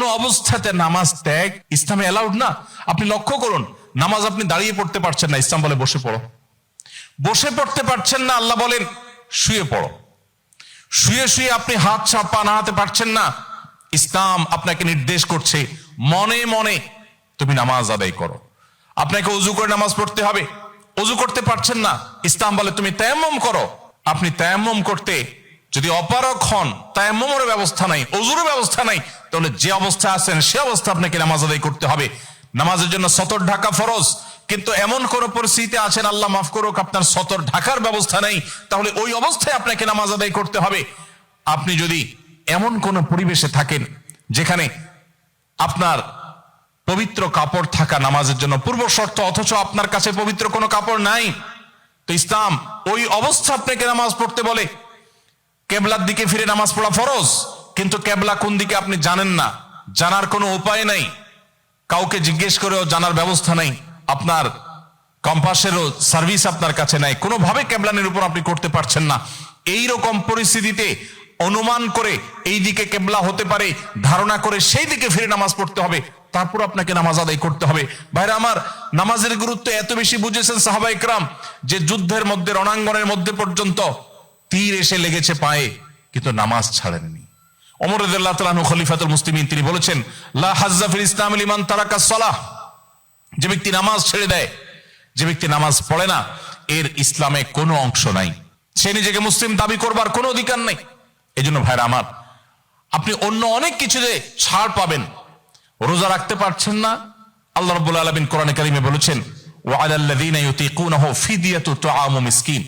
কোন অবস্থাতে নামাজ ত্যাগ ইসলামে অ্যালাউড না। আপনি লক্ষ্য করুন, নামাজ আপনি দাঁড়িয়ে পড়তে পারছেন না, ইসলাম বলে বসে পড়ো। বসে পড়তে পারছেন না, আল্লাহ বলেন, শুয়ে পড়ো। শুয়ে শুয়ে আপনি হাত ছাপা নাড়াতে পারছেন না, ইসলাম আপনাকে নির্দেশ করছে, মনে মনে তুমি নামাজ আদায় করো। আপনাকে উজু করে নামাজ পড়তে হবে, উজু করতে পারছেন না, ইসলাম বলে তুমি তায়াম্মম করো। আপনি তায়াম্মম করতে যদি অপারক হন তায়াম্মমের ব্যবস্থা নাই অজুর ব্যবস্থা নাই তাহলে যে অবস্থা আছেন, সে অবস্থা আপনাকে নামাজ আদায় করতে হবে। নামাজের জন্য সতর ঢাকা ফরজ। কিন্তু এমন কোন পরিস্থিতিতে আছেন, আল্লাহ মাফ করুক, আপনার সতর ঢাকার ব্যবস্থা নেই, তাহলে ওই অবস্থায় আপনাকে নামাজ আদায় করতে হবে। আপনি যদি এমন কোন পরিবেশে থাকেন, যেখানে আপনার পবিত্র কাপড় থাকা নামাজের জন্য পূর্ব শর্ত, অথচ আপনার কাছে পবিত্র কোনো কাপড় নাই, তো ইসলাম ওই অবস্থা আপনাকে নামাজ পড়তে বলে, কেবলার দিকে ফিরে নামাজ পড়া ফরজ। কিন্তু কেবলা কোন দিকে আপনি জানেন না? জানার কোনো উপায় নাই। কাউকে জিজ্ঞেস করেও জানার ব্যবস্থা নাই। আপনার কম্পাসেরও সার্ভিস আপনার কাছে নাই। কোনোভাবে কেবলানের উপর আপনি করতে পারছেন না। এই রকম পরিস্থিতিতে অনুমান করে এই দিকে কেবলা হতে পারে, ধারণা করে সেই দিকে ফিরে নামাজ পড়তে হবে, তারপর আপনাকে নামাজ আদায় করতে হবে। ভাইরা আমার, নামাজের গুরুত্ব এত বেশি বুঝেছেন সাহাবা ইকরাম যে যুদ্ধের মধ্যে, রণাঙ্গনের মধ্যে পর্যন্ত তীর এসে লেগেছে পায়ে, কিন্তু নামাজ ছাড়েননি। অমর রাদিয়াল্লাহু তাআলা খলিফাতুল মুসলিমিন, তিনি বলেছেন, লা হাজ্জা ইসলাম লিমান তারাকা সালাহ। যে ব্যক্তি নামাজ ছেড়ে দেয়, যে ব্যক্তি নামাজ পড়ে না, এর ইসলামে কোনো অংশ নাই। সে নিজেকে মুসলিম দাবি করবার কোনো অধিকার নেই। এই জন্য ভাইরা আমার, আপনি অন্য অনেক কিছুতে ছাড় পাবেন, রোজা রাখতে পারছেন না। আল্লাহ রাব্বুল আলামিন কোরআনে কারিমে বলেছেন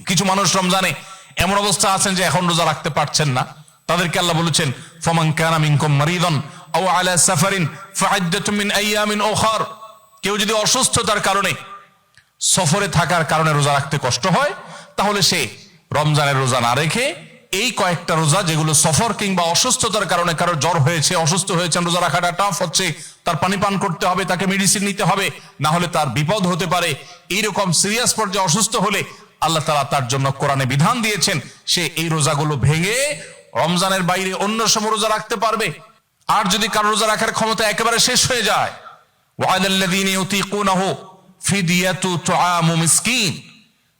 কিছু মানুষ রমজানে এমন অবস্থা আছেন যে এখন রোজা রাখতে পারছেন না। তাদেরকে আল্লাহ বলেছেন, ফামান কানা মিনকুম মারিদান আও আলা সাফারিন ফাইদ্দাতুম মিন আইয়ামিন উখার। কেউ যদি অসুস্থতার কারণে সফরে থাকার কারণে রোজা রাখতে কষ্ট হয়, তাহলে সে রমজানের রোজা না রেখে এই কয়েকটা রোজা যেগুলো সফর কিংবা অসুস্থতার কারণে কারও জ্বর হয়েছে, অসুস্থ হয়েছে রোজা রাখাটা টাফ হচ্ছে, তার পানি পান করতে হবে, তাকে মেডিসিন নিতে হবে, না হলে তার বিপদ হতে পারে। এইরকম সিরিয়াস পর্যায়ে অসুস্থ হলে আল্লাহ তালা তার জন্য কোরআনে বিধান দিয়েছেন, সে এই রোজাগুলো ভেঙে রমজানের বাইরে অন্য সময় রোজা রাখতে পারবে। আর যদি কারও রোজা রাখার ক্ষমতা একেবারে শেষ হয়ে যায়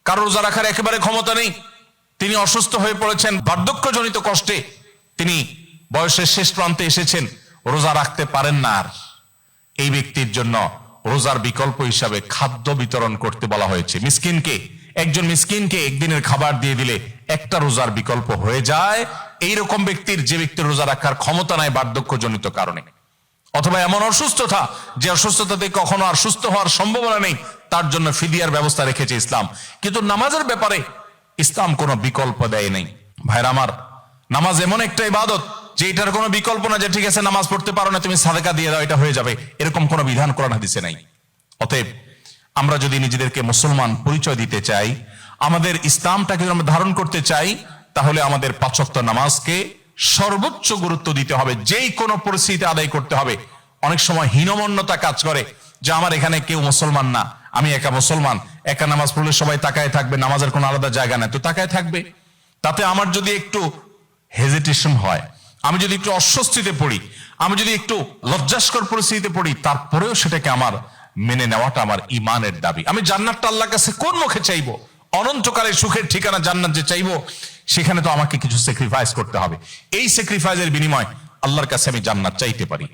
কারও রোজা রাখার একেবারে ক্ষমতা নেই। তিনি অসুস্থ হয়ে পড়েছেন, বার্ধক্যজনিত কষ্টে। তিনি বয়সের শেষ প্রান্তে এসেছেন, রোজা রাখতে পারেন না আর। এই ব্যক্তির জন্য রোজার বিকল্প হিসাবে খাদ্য বিতরণ করতে বলা হয়েছে। মিসকিনকে একজন মিসকিনকে একদিনের খাবার দিয়ে দিলে একটা রোজার বিকল্প হয়ে যায়। এই রকম ব্যক্তির যে ব্যক্তির রোজা রাখার ক্ষমতা নাই বার্ধক্যজনিত কারণে। অথবা এমন অসুস্থতা যে অসুস্থতাতে কখনো আর সুস্থ হওয়ার সম্ভাবনা নেই, তার জন্য ফিদিয়ার ব্যবস্থা রেখেছে ইসলাম। কিন্তু নামাজের ব্যাপারে ইসলাম কোনো বিকল্প দেয় নেই। ভাইরা আমার, নামাজ এমন একটা ইবাদত যে এটার কোনো বিকল্প না যে ঠিক আছে, নামাজ পড়তে পারো না, তুমি সাদেকা দিয়ে দাও, এটা হয়ে যাবে। এরকম কোনো বিধান কোরআন হাদিসে নাই। অতএব আমরা যদি নিজেদেরকে মুসলমান পরিচয় দিতে চাই, আমাদের ইসলামটাকে যদি আমরা ধারণ করতে চাই, তাহলে আমাদের পাঁচক্ত নামাজকে সর্বোচ্চ গুরুত্ব দিতে হবে। যেই কোনো পরিস্থিতিতে আদায় করতে হবে। অনেক সময় হীনমন্যতা কাজ করে যে আমার এখানে কেউ মুসলমান না, আমি একা মুসলমান, একা নামাজ পড়লে সবাই তাকায় থাকবে, নামাজের কোনো আলাদা জায়গা নাই। তো তাকায় থাকবে। তাতে আমার যদি একটু হেজিটেশন হয়, আমি যদি একটু অস্বস্তিতে পড়ি, আমি যদি একটু লজ্জাস্কর পরিস্থিতিতে পড়ি, তারপরেও সেটাকে আমার মেনে নেওয়াটা আমার ইমানের দাবি। আমি জান্নাতটা আল্লাহর কাছে কোন মুখে চাইব? অনন্তকালে সুখের ঠিকানা জান্নাত যে চাইব, সেখানে তো আমাকে কিছু স্যাক্রিফাইস করতে হবে। এই স্যাক্রিফাইসের বিনিময় আল্লাহর কাছে আমি জান্নাত চাইতে পারি।